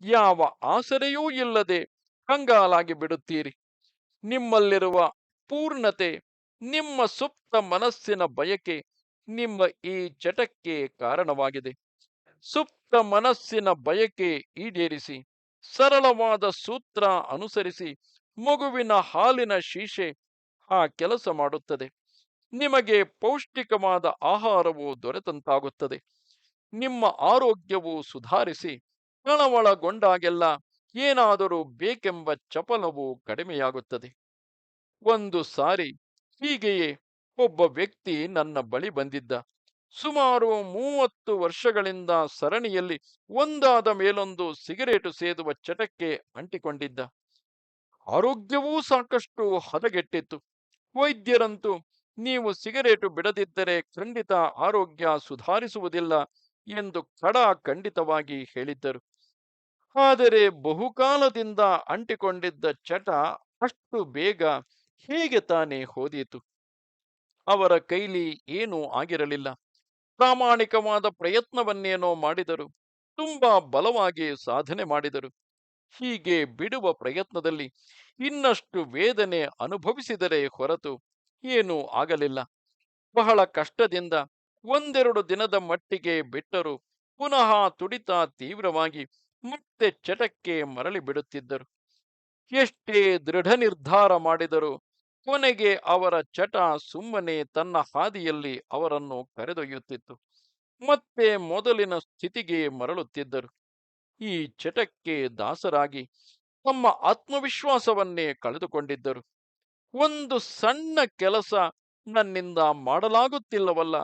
ಯಾವ ಆಸರೆಯೂ ಇಲ್ಲದೆ ಕಂಗಾಲಾಗಿ ಬಿಡುತ್ತೀರಿ. ನಿಮ್ಮಲ್ಲಿರುವ ಪೂರ್ಣತೆ, ನಿಮ್ಮ ಸುಪ್ತ ಮನಸ್ಸಿನ ಬಯಕೆ ನಿಮ್ಮ ಈ ಚಟಕ್ಕೆ ಕಾರಣವಾಗಿದೆ. ಸುಪ್ತ ಮನಸ್ಸಿನ ಬಯಕೆ ಈಡೇರಿಸಿ, ಸರಳವಾದ ಸೂತ್ರ ಅನುಸರಿಸಿ, ಮಗುವಿನ ಹಾಲಿನ ಶೀಶೆ ಆ ಕೆಲಸ ಮಾಡುತ್ತದೆ. ನಿಮಗೆ ಪೌಷ್ಟಿಕವಾದ ಆಹಾರವು ದೊರೆತಂತಾಗುತ್ತದೆ. ನಿಮ್ಮ ಆರೋಗ್ಯವು ಸುಧಾರಿಸಿ ಕಳವಳಗೊಂಡಾಗೆಲ್ಲ ಏನಾದರೂ ಬೇಕೆಂಬ ಚಪಲವು ಕಡಿಮೆಯಾಗುತ್ತದೆ. ಒಂದು ಸಾರಿ ಹೀಗೆಯೇ ಒಬ್ಬ ವ್ಯಕ್ತಿ ನನ್ನ ಬಳಿ ಬಂದಿದ್ದ. ಸುಮಾರು ಮೂವತ್ತು ವರ್ಷಗಳಿಂದ ಸರಣಿಯಲ್ಲಿ ಒಂದಾದ ಮೇಲೊಂದು ಸಿಗರೇಟು ಸೇದುವ ಚಟಕ್ಕೆ ಅಂಟಿಕೊಂಡಿದ್ದ. ಆರೋಗ್ಯವೂ ಸಾಕಷ್ಟು ಹದಗೆಟ್ಟಿತ್ತು. ವೈದ್ಯರಂತೂ, ನೀವು ಸಿಗರೇಟು ಬಿಡದಿದ್ದರೆ ಖಂಡಿತ ಆರೋಗ್ಯ ಸುಧಾರಿಸುವುದಿಲ್ಲ ಎಂದು ಖಡ ಖಂಡಿತವಾಗಿ ಹೇಳಿದ್ದರು. ಆದರೆ ಬಹುಕಾಲದಿಂದ ಅಂಟಿಕೊಂಡಿದ್ದ ಚಟ ಅಷ್ಟು ಬೇಗ ಹೇಗೆ ತಾನೇ ಹೋದೀತು? ಅವರ ಕೈಲಿ ಏನೂ ಆಗಿರಲಿಲ್ಲ. ಪ್ರಾಮಾಣಿಕವಾದ ಪ್ರಯತ್ನವನ್ನೇನೋ ಮಾಡಿದರು. ತುಂಬಾ ಬಲವಾಗಿ ಸಾಧನೆ ಮಾಡಿದರು. ಹೀಗೆ ಬಿಡುವ ಪ್ರಯತ್ನದಲ್ಲಿ ಇನ್ನಷ್ಟು ವೇದನೆ ಅನುಭವಿಸಿದರೆ ಹೊರತು ಏನೂ ಆಗಲಿಲ್ಲ. ಬಹಳ ಕಷ್ಟದಿಂದ ಒಂದೆರಡು ದಿನದ ಮಟ್ಟಿಗೆ ಬಿಟ್ಟರು. ಪುನಃ ತುಡಿತ ತೀವ್ರವಾಗಿ ಮತ್ತೆ ಚಟಕ್ಕೆ ಮರಳಿ ಬಿಡುತ್ತಿದ್ದರು. ಎಷ್ಟೇ ದೃಢ ನಿರ್ಧಾರ ಮಾಡಿದರೂ ಕೊನೆಗೆ ಅವರ ಚಟ ಸುಮ್ಮನೆ ತನ್ನ ಹಾದಿಯಲ್ಲಿ ಅವರನ್ನು ಕರೆದೊಯ್ಯುತ್ತಿತ್ತು. ಮತ್ತೆ ಮೊದಲಿನ ಸ್ಥಿತಿಗೆ ಮರಳುತ್ತಿದ್ದರು. ಈ ಚಟಕ್ಕೆ ದಾಸರಾಗಿ ತಮ್ಮ ಆತ್ಮವಿಶ್ವಾಸವನ್ನೇ ಕಳೆದುಕೊಂಡಿದ್ದರು. ಒಂದು ಸಣ್ಣ ಕೆಲಸ ನನ್ನಿಂದ ಮಾಡಲಾಗುತ್ತಿಲ್ಲವಲ್ಲ?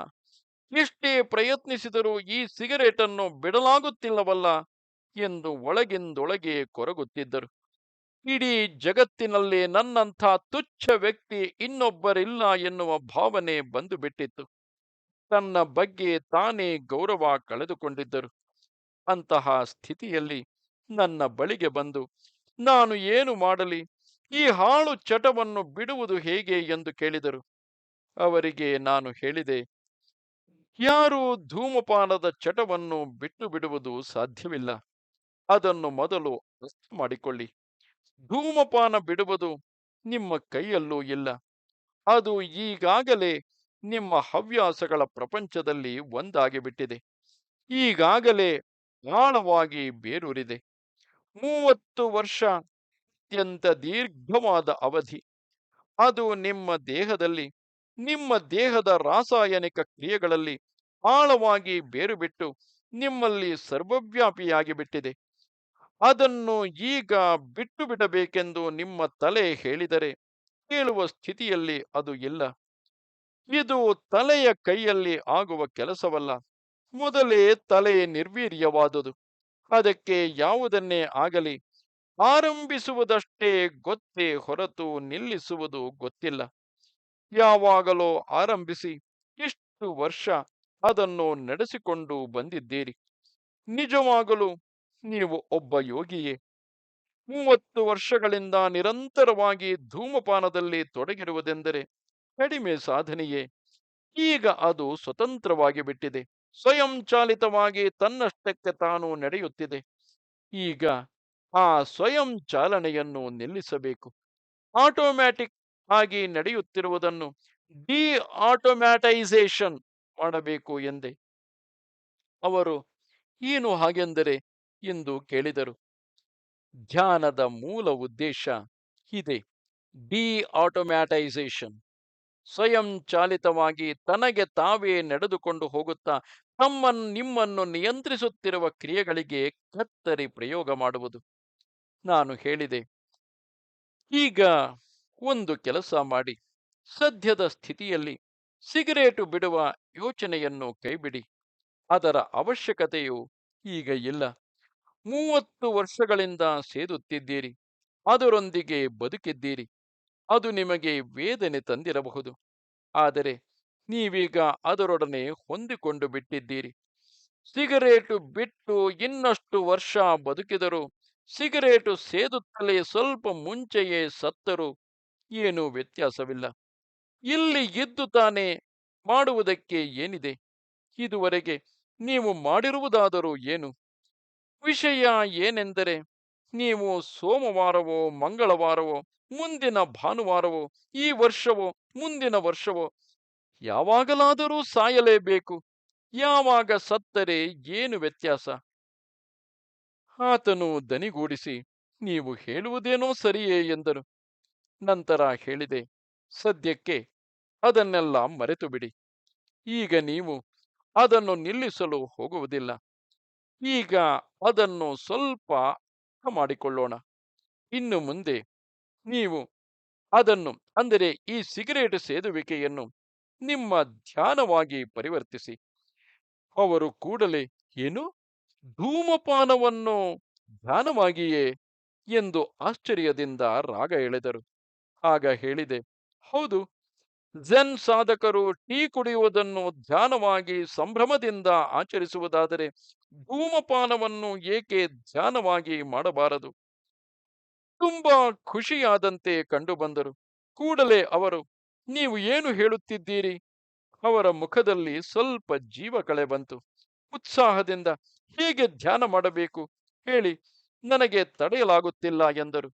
ಎಷ್ಟೇ ಪ್ರಯತ್ನಿಸಿದರೂ ಈ ಸಿಗರೇಟನ್ನು ಬಿಡಲಾಗುತ್ತಿಲ್ಲವಲ್ಲ? ಎಂದು ಒಳಗಿಂದೊಳಗೆ ಕೊರಗುತ್ತಿದ್ದರು. ಇಡೀ ಜಗತ್ತಿನಲ್ಲಿ ನನ್ನಂಥ ತುಚ್ಛ ವ್ಯಕ್ತಿ ಇನ್ನೊಬ್ಬರಿಲ್ಲ ಎನ್ನುವ ಭಾವನೆ ಬಂದು ಬಿಟ್ಟಿತ್ತು ತನ್ನ ಬಗ್ಗೆ ತಾನೇ ಗೌರವ ಕಳೆದುಕೊಂಡಿದ್ದರು. ಅಂತಹ ಸ್ಥಿತಿಯಲ್ಲಿ ನನ್ನ ಬಳಿಗೆ ಬಂದು, ನಾನು ಏನು ಮಾಡಲಿ? ಈ ಹಾಳು ಚಟವನ್ನು ಬಿಡುವುದು ಹೇಗೆ? ಎಂದು ಕೇಳಿದರು. ಅವರಿಗೆ ನಾನು ಹೇಳಿದೆ, ಯಾರು ಧೂಮಪಾನದ ಚಟವನ್ನು ಬಿಟ್ಟು ಬಿಡುವುದು ಸಾಧ್ಯವಿಲ್ಲ. ಅದನ್ನು ಮೊದಲು ಅರ್ಥ ಮಾಡಿಕೊಳ್ಳಿ. ಧೂಮಪಾನ ಬಿಡುವುದು ನಿಮ್ಮ ಕೈಯಲ್ಲೂ ಇಲ್ಲ. ಅದು ಈಗಾಗಲೇ ನಿಮ್ಮ ಹವ್ಯಾಸಗಳ ಪ್ರಪಂಚದಲ್ಲಿ ಒಂದಾಗಿಬಿಟ್ಟಿದೆ. ಈಗಾಗಲೇ ಆಳವಾಗಿ ಬೇರೂರಿದೆ. ಮೂವತ್ತು ವರ್ಷ ಅತ್ಯಂತ ದೀರ್ಘವಾದ ಅವಧಿ. ಅದು ನಿಮ್ಮ ದೇಹದಲ್ಲಿ, ನಿಮ್ಮ ದೇಹದ ರಾಸಾಯನಿಕ ಕ್ರಿಯೆಗಳಲ್ಲಿ ಆಳವಾಗಿ ಬೇರು ಬಿಟ್ಟು ನಿಮ್ಮಲ್ಲಿ ಸರ್ವವ್ಯಾಪಿಯಾಗಿ ಬಿಟ್ಟಿದೆ ಅದನ್ನು ಈಗ ಬಿಟ್ಟು ಬಿಡಬೇಕೆಂದು ನಿಮ್ಮ ತಲೆ ಹೇಳಿದರೆ ಕೇಳುವ ಸ್ಥಿತಿಯಲ್ಲಿ ಅದು ಇಲ್ಲ. ಇದು ತಲೆಯ ಕೈಯಲ್ಲಿ ಆಗುವ ಕೆಲಸವಲ್ಲ. ಮೊದಲೇ ತಲೆ ನಿರ್ವೀರ್ಯವಾದುದು. ಅದಕ್ಕೆ ಯಾವುದನ್ನೇ ಆಗಲಿ ಆರಂಭಿಸುವುದಷ್ಟೇ ಗೊತ್ತೇ ಹೊರತು ನಿಲ್ಲಿಸುವುದು ಗೊತ್ತಿಲ್ಲ. ಯಾವಾಗಲೋ ಆರಂಭಿಸಿ ಇಷ್ಟು ವರ್ಷ ಅದನ್ನು ನಡೆಸಿಕೊಂಡು ಬಂದಿದ್ದೀರಿ. ನಿಜವಾಗಲೂ ನೀವು ಒಬ್ಬ ಯೋಗಿಯೇ, ಮೂವತ್ತು ವರ್ಷಗಳಿಂದ ನಿರಂತರವಾಗಿ ಧೂಮಪಾನದಲ್ಲಿ ತೊಡಗಿರುವುದೆಂದರೆ ಕಡಿಮೆ ಸಾಧನೆಯೇ. ಈಗ ಅದು ಸ್ವತಂತ್ರವಾಗಿ ಬಿಟ್ಟಿದೆ. ಸ್ವಯಂಚಾಲಿತವಾಗಿ ತನ್ನಷ್ಟಕ್ಕೆ ತಾನು ನಡೆಯುತ್ತಿದೆ. ಈಗ ಆ ಸ್ವಯಂ ಚಾಲನೆಯನ್ನು ನಿಲ್ಲಿಸಬೇಕು. ಆಟೋಮ್ಯಾಟಿಕ್ ಆಗಿ ನಡೆಯುತ್ತಿರುವುದನ್ನು ಡಿ ಆಟೋಮ್ಯಾಟೈಸೇಷನ್ ಮಾಡಬೇಕು ಎಂದೆ. ಅವರು, ಏನು ಹಾಗೆಂದರೆ ಎಂದು ಕೇಳಿದರು. ಧ್ಯಾನದ ಮೂಲ ಉದ್ದೇಶ ಇದೆ. De automatization. ಸ್ವಯಂ ಚಾಲಿತವಾಗಿ ತನಗೆ ತಾವೇ ನಡೆದುಕೊಂಡು ಹೋಗುತ್ತಾ ತಮ್ಮನ್ನು ನಿಮ್ಮನ್ನು ನಿಯಂತ್ರಿಸುತ್ತಿರುವ ಕ್ರಿಯೆಗಳಿಗೆ ಕತ್ತರಿ ಪ್ರಯೋಗ ಮಾಡುವುದು. ನಾನು ಹೇಳಿದೆ. ಈಗ ಒಂದು ಕೆಲಸ ಮಾಡಿ. ಸದ್ಯದ ಸ್ಥಿತಿಯಲ್ಲಿ ಸಿಗರೇಟು ಬಿಡುವ ಯೋಚನೆಯನ್ನು ಕೈಬಿಡಿ. ಅದರ ಅವಶ್ಯಕತೆಯು ಈಗ ಇಲ್ಲ. ಮೂವತ್ತು ವರ್ಷಗಳಿಂದ ಸೇದುತ್ತಿದ್ದೀರಿ, ಅದರೊಂದಿಗೆ ಬದುಕಿದ್ದೀರಿ, ಅದು ನಿಮಗೆ ವೇದನೆ ತಂದಿರಬಹುದು. ಆದರೆ ನೀವೀಗ ಅದರೊಡನೆ ಹೊಂದಿಕೊಂಡು ಬಿಟ್ಟಿದ್ದೀರಿ. ಸಿಗರೇಟು ಬಿಟ್ಟು ಇನ್ನಷ್ಟು ವರ್ಷ ಬದುಕಿದರು, ಸಿಗರೇಟು ಸೇದುತ್ತಲೇ ಸ್ವಲ್ಪ ಮುಂಚೆಯೇ ಸತ್ತರು ಏನೂ ವ್ಯತ್ಯಾಸವಿಲ್ಲ. ಇಲ್ಲಿ ಇದ್ದು ತಾನೇ ಮಾಡುವುದಕ್ಕೆ ಏನಿದೆ? ಇದುವರೆಗೆ ನೀವು ಮಾಡಿರುವುದಾದರೂ ಏನು? ವಿಷಯ ಏನೆಂದರೆ, ನೀವು ಸೋಮವಾರವೋ, ಮಂಗಳವಾರವೋ, ಮುಂದಿನ ಭಾನುವಾರವೋ, ಈ ವರ್ಷವೋ, ಮುಂದಿನ ವರ್ಷವೋ, ಯಾವಾಗಲಾದರೂ ಸಾಯಲೇಬೇಕು. ಯಾವಾಗ ಸತ್ತರೆ ಏನು ವ್ಯತ್ಯಾಸ? ಆತನು ದನಿಗೂಡಿಸಿ, ನೀವು ಹೇಳುವುದೇನೋ ಸರಿಯೇ ಎಂದರು. ನಂತರ ಹೇಳಿದೆ, ಸದ್ಯಕ್ಕೆ ಅದನ್ನೆಲ್ಲ ಮರೆತು ಬಿಡಿ ಈಗ ನೀವು ಅದನ್ನು ನಿಲ್ಲಿಸಲು ಹೋಗುವುದಿಲ್ಲ. ಈಗ ಅದನ್ನು ಸ್ವಲ್ಪ ಮಾಡಿಕೊಳ್ಳೋಣ. ಇನ್ನು ಮುಂದೆ ನೀವು ಅದನ್ನು, ಅಂದರೆ ಈ ಸಿಗರೇಟ್ ಸೇದುವಿಕೆಯನ್ನು ನಿಮ್ಮ ಧ್ಯಾನವಾಗಿ ಪರಿವರ್ತಿಸಿ. ಅವರು ಕೂಡಲೇ, ಏನು? ಧೂಮಪಾನವನ್ನು ಧ್ಯಾನವಾಗಿಯೇ? ಎಂದು ಆಶ್ಚರ್ಯದಿಂದ ರಾಗ ಎಳೆದರು. ಆಗ ಹೇಳಿದೆ, ಹೌದು ಝೆನ್ ಸಾಧಕರು ಟೀ ಕುಡಿಯುವುದನ್ನು ಧ್ಯಾನವಾಗಿ ಸಂಭ್ರಮದಿಂದ ಆಚರಿಸುವುದಾದರೆ ಧೂಮಪಾನವನ್ನು ಏಕೆ ಧ್ಯಾನವಾಗಿ ಮಾಡಬಾರದು? ತುಂಬಾ ಖುಷಿಯಾದಂತೆ ಕಂಡುಬಂದರು. ಕೂಡಲೇ ಅವರು, ನೀವು ಏನು ಹೇಳುತ್ತಿದ್ದೀರಿ? ಅವರ ಮುಖದಲ್ಲಿ ಸ್ವಲ್ಪ ಜೀವ ಕಳೆ ಬಂತು. ಉತ್ಸಾಹದಿಂದ, ಹೇಗೆ ಧ್ಯಾನ ಮಾಡಬೇಕು? ಹೇಳಿ, ನನಗೆ ತಡೆಯಲಾಗುತ್ತಿಲ್ಲ ಎಂದರು.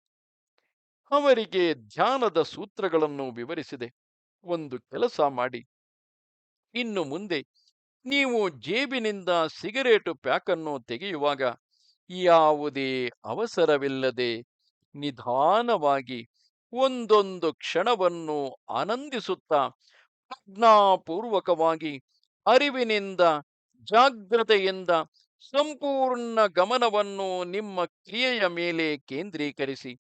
ಅವರಿಗೆ ಧ್ಯಾನದ ಸೂತ್ರಗಳನ್ನು ವಿವರಿಸಿದೆ. ಒಂದು ಕೆಲಸ ಮಾಡಿ. ಇನ್ನು ಮುಂದೆ ನೀವು ಜೇಬಿನಿಂದ ಸಿಗರೇಟು ಪ್ಯಾಕನ್ನು ತೆಗೆಯುವಾಗ ಯಾವುದೇ ಅವಸರವಿಲ್ಲದೆ ನಿಧಾನವಾಗಿ ಒಂದೊಂದು ಕ್ಷಣವನ್ನು ಆನಂದಿಸುತ್ತಾ ಪ್ರಜ್ಞಾಪೂರ್ವಕವಾಗಿ ಅರಿವಿನಿಂದ, ಜಾಗ್ರತೆಯಿಂದ ಸಂಪೂರ್ಣ ಗಮನವನ್ನು ನಿಮ್ಮ ಕ್ರಿಯೆಯ ಮೇಲೆ ಕೇಂದ್ರೀಕರಿಸಿ.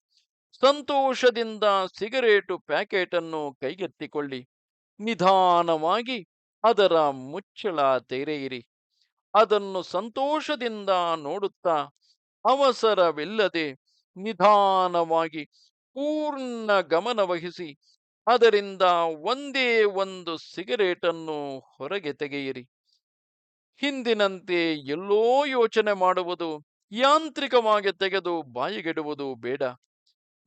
ಸಂತೋಷದಿಂದ ಸಿಗರೇಟು ಪ್ಯಾಕೆಟನ್ನು ಕೈಗೆತ್ತಿಕೊಳ್ಳಿ. ನಿಧಾನವಾಗಿ ಅದರ ಮುಚ್ಚಳ ತೆರೆಯಿರಿ. ಅದನ್ನು ಸಂತೋಷದಿಂದ ನೋಡುತ್ತಾ ಅವಸರವಿಲ್ಲದೆ ನಿಧಾನವಾಗಿ ಪೂರ್ಣ ಗಮನವಹಿಸಿ ಅದರಿಂದ ಒಂದೇ ಒಂದು ಸಿಗರೇಟನ್ನು ಹೊರಗೆ ತೆಗೆಯಿರಿ. ಹಿಂದಿನಂತೆ ಎಲ್ಲೋ ಯೋಚನೆ ಮಾಡುವುದು ಯಾಂತ್ರಿಕವಾಗಿ ತೆಗೆದು ಬಾಯಿಗೆಡುವುದು ಬೇಡ.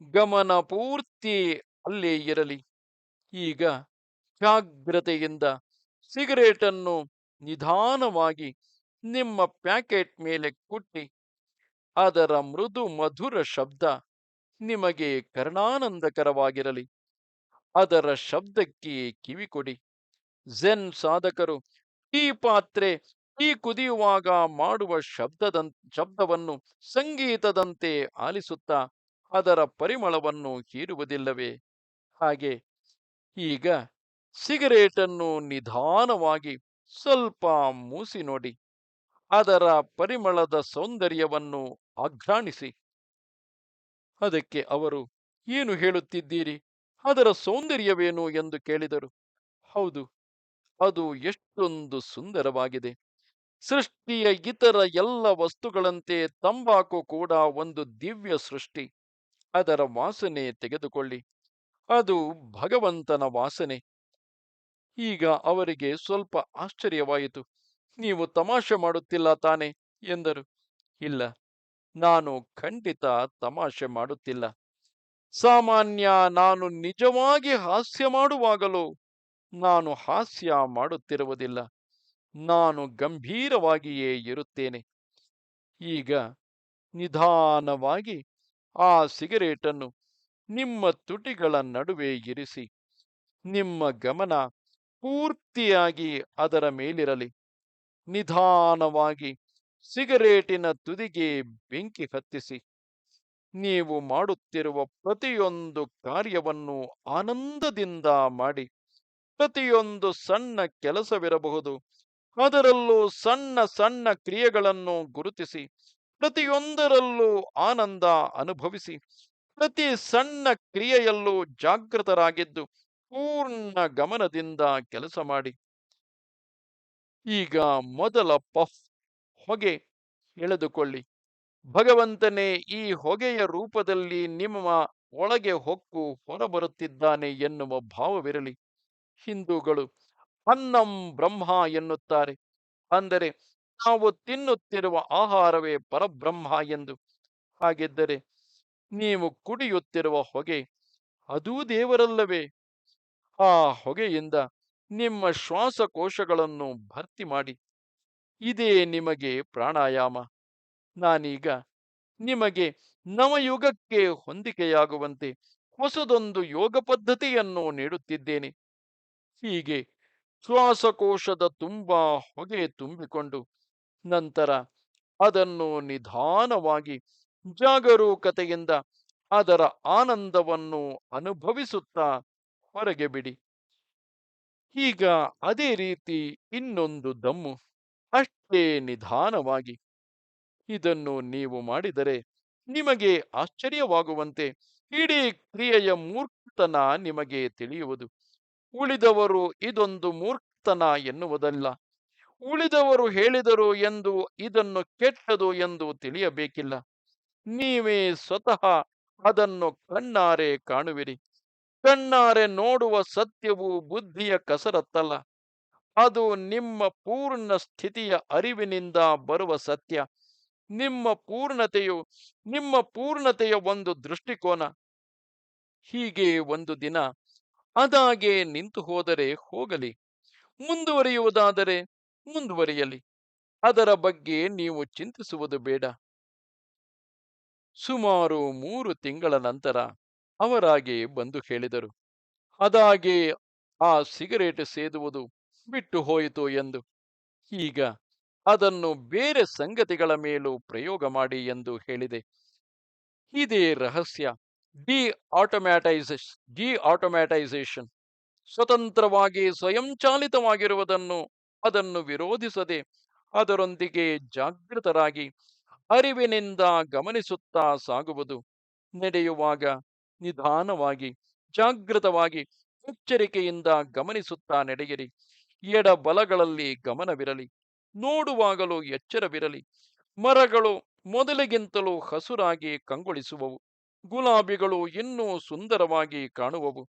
ಗಮನ ಪೂರ್ತಿ ಅಲ್ಲೇ ಇರಲಿ. ಈಗ ಜಾಗ್ರತೆಯಿಂದ ಸಿಗರೇಟನ್ನು ನಿಧಾನವಾಗಿ ನಿಮ್ಮ ಪ್ಯಾಕೆಟ್ ಮೇಲೆ ಕುಟ್ಟಿ, ಅದರ ಮೃದು ಮಧುರ ಶಬ್ದ ನಿಮಗೆ ಕರ್ಣಾನಂದಕರವಾಗಿರಲಿ. ಅದರ ಶಬ್ದಕ್ಕೆ ಕಿವಿ ಕೊಡಿ. ಝೆನ್ ಸಾಧಕರು ಈ ಪಾತ್ರೆ ಈ ಕುದಿಯುವಾಗ ಮಾಡುವ ಶಬ್ದದ ಶಬ್ದವನ್ನು ಸಂಗೀತದಂತೆ ಆಲಿಸುತ್ತಾ ಅದರ ಪರಿಮಳವನ್ನು ಹೀರುವುದಿಲ್ಲವೇ? ಹಾಗೆ ಈಗ ಸಿಗರೇಟನ್ನು ನಿಧಾನವಾಗಿ ಸ್ವಲ್ಪ ಮೂಸಿ ನೋಡಿ, ಅದರ ಪರಿಮಳದ ಸೌಂದರ್ಯವನ್ನು ಆಘ್ರಾಣಿಸಿ ಅದಕ್ಕೆ ಅವರು, ಏನು ಹೇಳುತ್ತಿದ್ದೀರಿ? ಅದರ ಸೌಂದರ್ಯವೇನು? ಎಂದು ಕೇಳಿದರು. ಹೌದು, ಅದು ಎಷ್ಟೊಂದು ಸುಂದರವಾಗಿದೆ. ಸೃಷ್ಟಿಯ ಇತರ ಎಲ್ಲ ವಸ್ತುಗಳಂತೆ ತಂಬಾಕು ಕೂಡ ಒಂದು ದಿವ್ಯ ಸೃಷ್ಟಿ. ಅದರ ವಾಸನೆ ತೆಗೆದುಕೊಳ್ಳಿ. ಅದು ಭಗವಂತನ ವಾಸನೆ. ಈಗ ಅವರಿಗೆ ಸ್ವಲ್ಪ ಆಶ್ಚರ್ಯವಾಯಿತು. ನೀವು ತಮಾಷೆ ಮಾಡುತ್ತಿಲ್ಲ ತಾನೆ? ಎಂದರು. ಇಲ್ಲ, ನಾನು ಖಂಡಿತ ತಮಾಷೆ ಮಾಡುತ್ತಿಲ್ಲ. ಸಾಮಾನ್ಯ, ನಾನು ನಿಜವಾಗಿ ಹಾಸ್ಯ ಮಾಡುವಾಗಲೂ? ನಾನು ಹಾಸ್ಯ ಮಾಡುತ್ತಿರುವುದಿಲ್ಲ. ನಾನು ಗಂಭೀರವಾಗಿಯೇ ಇರುತ್ತೇನೆ. ಈಗ ನಿಧಾನವಾಗಿ ಆ ಸಿಗರೇಟನ್ನು ನಿಮ್ಮ ತುಟಿಗಳ ನಡುವೆ ಇರಿಸಿ. ನಿಮ್ಮ ಗಮನ ಪೂರ್ತಿಯಾಗಿ ಅದರ ಮೇಲಿರಲಿ. ನಿಧಾನವಾಗಿ ಸಿಗರೇಟಿನ ತುದಿಗೆ ಬೆಂಕಿ ಹತ್ತಿಸಿ. ನೀವು ಮಾಡುತ್ತಿರುವ ಪ್ರತಿಯೊಂದು ಕಾರ್ಯವನ್ನು ಆನಂದದಿಂದ ಮಾಡಿ. ಪ್ರತಿಯೊಂದು ಸಣ್ಣ ಕೆಲಸವಿರಬಹುದು. ಅದರಲ್ಲೂ ಸಣ್ಣ ಸಣ್ಣ ಕ್ರಿಯೆಗಳನ್ನು ಗುರುತಿಸಿ. ಪ್ರತಿಯೊಂದರಲ್ಲೂ ಆನಂದ ಅನುಭವಿಸಿ, ಪ್ರತಿ ಸಣ್ಣ ಕ್ರಿಯೆಯಲ್ಲೂ ಜಾಗೃತರಾಗಿದ್ದು ಪೂರ್ಣ ಗಮನದಿಂದ ಕೆಲಸ ಮಾಡಿ. ಈಗ ಮೊದಲ ಪಫ್ ಹೊಗೆ ಎಳೆದುಕೊಳ್ಳಿ. ಭಗವಂತನೇ ಈ ಹೊಗೆಯ ರೂಪದಲ್ಲಿ ನಿಮ್ಮ ಒಳಗೆ ಹೊಕ್ಕು ಹೊರಬರುತ್ತಿದ್ದಾನೆ ಎನ್ನುವ ಭಾವವಿರಲಿ. ಹಿಂದೂಗಳು ಅನ್ನಂ ಬ್ರಹ್ಮ ಎನ್ನುತ್ತಾರೆ. ಅಂದರೆ ನಾವು ತಿನ್ನುತ್ತಿರುವ ಆಹಾರವೇ ಪರಬ್ರಹ್ಮ ಎಂದು ಹಾಗಿದ್ದರೆ ನೀವು ಕುಡಿಯುತ್ತಿರುವ ಹೊಗೆ ಅದೂ ದೇವರಲ್ಲವೇ? ಆ ಹೊಗೆಯಿಂದ ನಿಮ್ಮ ಶ್ವಾಸಕೋಶಗಳನ್ನು ಭರ್ತಿ ಮಾಡಿ. ಇದೇ ನಿಮಗೆ ಪ್ರಾಣಾಯಾಮ. ನಾನೀಗ ನಿಮಗೆ ನವಯುಗಕ್ಕೆ ಹೊಂದಿಕೆಯಾಗುವಂತೆ ಹೊಸದೊಂದು ಯೋಗ ಪದ್ಧತಿಯನ್ನು ನೀಡುತ್ತಿದ್ದೇನೆ. ಹೀಗೆ ಶ್ವಾಸಕೋಶದ ತುಂಬಾ ಹೊಗೆ ತುಂಬಿಕೊಂಡು ನಂತರ ಅದನ್ನು ನಿಧಾನವಾಗಿ ಜಾಗರೂಕತೆಯಿಂದ ಅದರ ಆನಂದವನ್ನು ಅನುಭವಿಸುತ್ತಾ ಹೊರಗೆ ಬಿಡಿ. ಈಗ ಅದೇ ರೀತಿ ಇನ್ನೊಂದು ದಮ್ಮು ಅಷ್ಟೇ ನಿಧಾನವಾಗಿ. ಇದನ್ನು ನೀವು ಮಾಡಿದರೆ ನಿಮಗೆ ಆಶ್ಚರ್ಯವಾಗುವಂತೆ ಇಡೀ ಕ್ರಿಯೆಯ ಮೂರ್ತನ ನಿಮಗೆ ತಿಳಿಯುವುದು. ಉಳಿದವರು ಇದೊಂದು ಮೂರ್ಖತನ ಎನ್ನುವುದಲ್ಲ. ಉಳಿದವರು ಹೇಳಿದರು ಎಂದು ಇದನ್ನು ಕೆಟ್ಟದು ಎಂದು ತಿಳಿಯಬೇಕಿಲ್ಲ. ನೀವೇ ಸ್ವತಃ ಅದನ್ನು ಕಣ್ಣಾರೆ ಕಾಣುವಿರಿ. ಕಣ್ಣಾರೆ ನೋಡುವ ಸತ್ಯವು ಬುದ್ಧಿಯ ಕಸರತ್ತಲ್ಲ. ಅದು ನಿಮ್ಮ ಪೂರ್ಣ ಸ್ಥಿತಿಯ ಅರಿವಿನಿಂದ ಬರುವ ಸತ್ಯ. ನಿಮ್ಮ ಪೂರ್ಣತೆಯು, ನಿಮ್ಮ ಪೂರ್ಣತೆಯ ಒಂದು ದೃಷ್ಟಿಕೋನ. ಹೀಗೆ ಒಂದು ದಿನ ಅದಾಗೆ ನಿಂತು ಹೋದರೆ ಹೋಗಲಿ. ಮುಂದುವರಿಯುವುದಾದರೆ ಮುಂದುವರಿಯಲಿ. ಅದರ ಬಗ್ಗೆ ನೀವು ಚಿಂತಿಸುವುದು ಬೇಡ. ಸುಮಾರು ಮೂರು ತಿಂಗಳ ನಂತರ ಅವರಾಗೆ ಬಂದು ಹೇಳಿದರು. ಅದಾಗೆ ಆ ಸಿಗರೇಟ್ ಸೇದುವುದು ಬಿಟ್ಟು ಹೋಯಿತು ಎಂದು. ಈಗ ಅದನ್ನು ಬೇರೆ ಸಂಗತಿಗಳ ಮೇಲೂ ಪ್ರಯೋಗ ಮಾಡಿ ಎಂದು ಹೇಳಿದೆ. ಇದೇ ರಹಸ್ಯ. ಡಿ ಆಟೋಮ್ಯಾಟೈಸೇಷ್ ಡಿ ಆಟೋಮ್ಯಾಟೈಸೇಷನ್ ಸ್ವತಂತ್ರವಾಗಿ ಸ್ವಯಂಚಾಲಿತವಾಗಿರುವುದನ್ನು ಅದನ್ನು ವಿರೋಧಿಸದೆ ಅದರೊಂದಿಗೆ ಜಾಗೃತರಾಗಿ ಅರಿವಿನಿಂದ ಗಮನಿಸುತ್ತಾ ಸಾಗುವುದು ನಡೆಯುವಾಗ ನಿಧಾನವಾಗಿ, ಜಾಗೃತವಾಗಿ ಎಚ್ಚರಿಕೆಯಿಂದ ಗಮನಿಸುತ್ತಾ ನಡೆಯಿರಿ. ಎಡ ಬಲಗಳಲ್ಲಿ ಗಮನವಿರಲಿ. ನೋಡುವಾಗಲೂ ಎಚ್ಚರವಿರಲಿ. ಮರಗಳು ಮೊದಲಿಗಿಂತಲೂ ಹಸುರಾಗಿ ಕಂಗೊಳಿಸುವವು. ಗುಲಾಬಿಗಳು ಇನ್ನೂ ಸುಂದರವಾಗಿ ಕಾಣುವವು.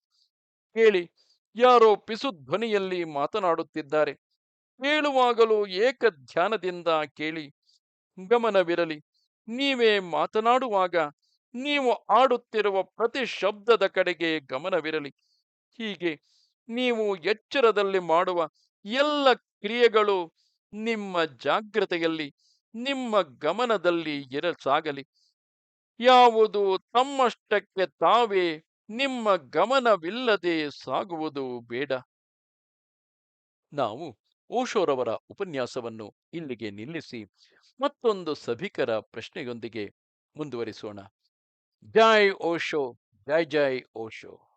ಕೇಳಿ, ಯಾರೋ ಪಿಸು ಧ್ವನಿಯಲ್ಲಿ ಮಾತನಾಡುತ್ತಿದ್ದಾರೆ. ಕೇಳುವಾಗಲೂ ಏಕ ಧ್ಯಾನದಿಂದ ಕೇಳಿ ಗಮನವಿರಲಿ. ನೀವೇ ಮಾತನಾಡುವಾಗ ನೀವು ಆಡುತ್ತಿರುವ ಪ್ರತಿ ಶಬ್ದದ ಕಡೆಗೆ ಗಮನವಿರಲಿ. ಹೀಗೆ ನೀವು ಎಚ್ಚರದಲ್ಲಿ ಮಾಡುವ ಎಲ್ಲ ಕ್ರಿಯೆಗಳು ನಿಮ್ಮ ಜಾಗ್ರತೆಯಲ್ಲಿ, ನಿಮ್ಮ ಗಮನದಲ್ಲಿ ಇರಸಾಗಲಿ. ಯಾವುದು ತಮ್ಮಷ್ಟಕ್ಕೆ ತಾವೇ ನಿಮ್ಮ ಗಮನವಿಲ್ಲದೆ ಸಾಗುವುದು ಬೇಡ. ನಾವು ಓಶೋರವರ ಉಪನ್ಯಾಸವನ್ನು ಇಲ್ಲಿಗೆ ನಿಲ್ಲಿಸಿ ಮತ್ತೊಂದು ಸಭಿಕರ ಪ್ರಶ್ನೆಯೊಂದಿಗೆ ಮುಂದುವರಿಸೋಣ. ಜೈ ಓಶೋ ಜೈ ಜೈ ಓಶೋ.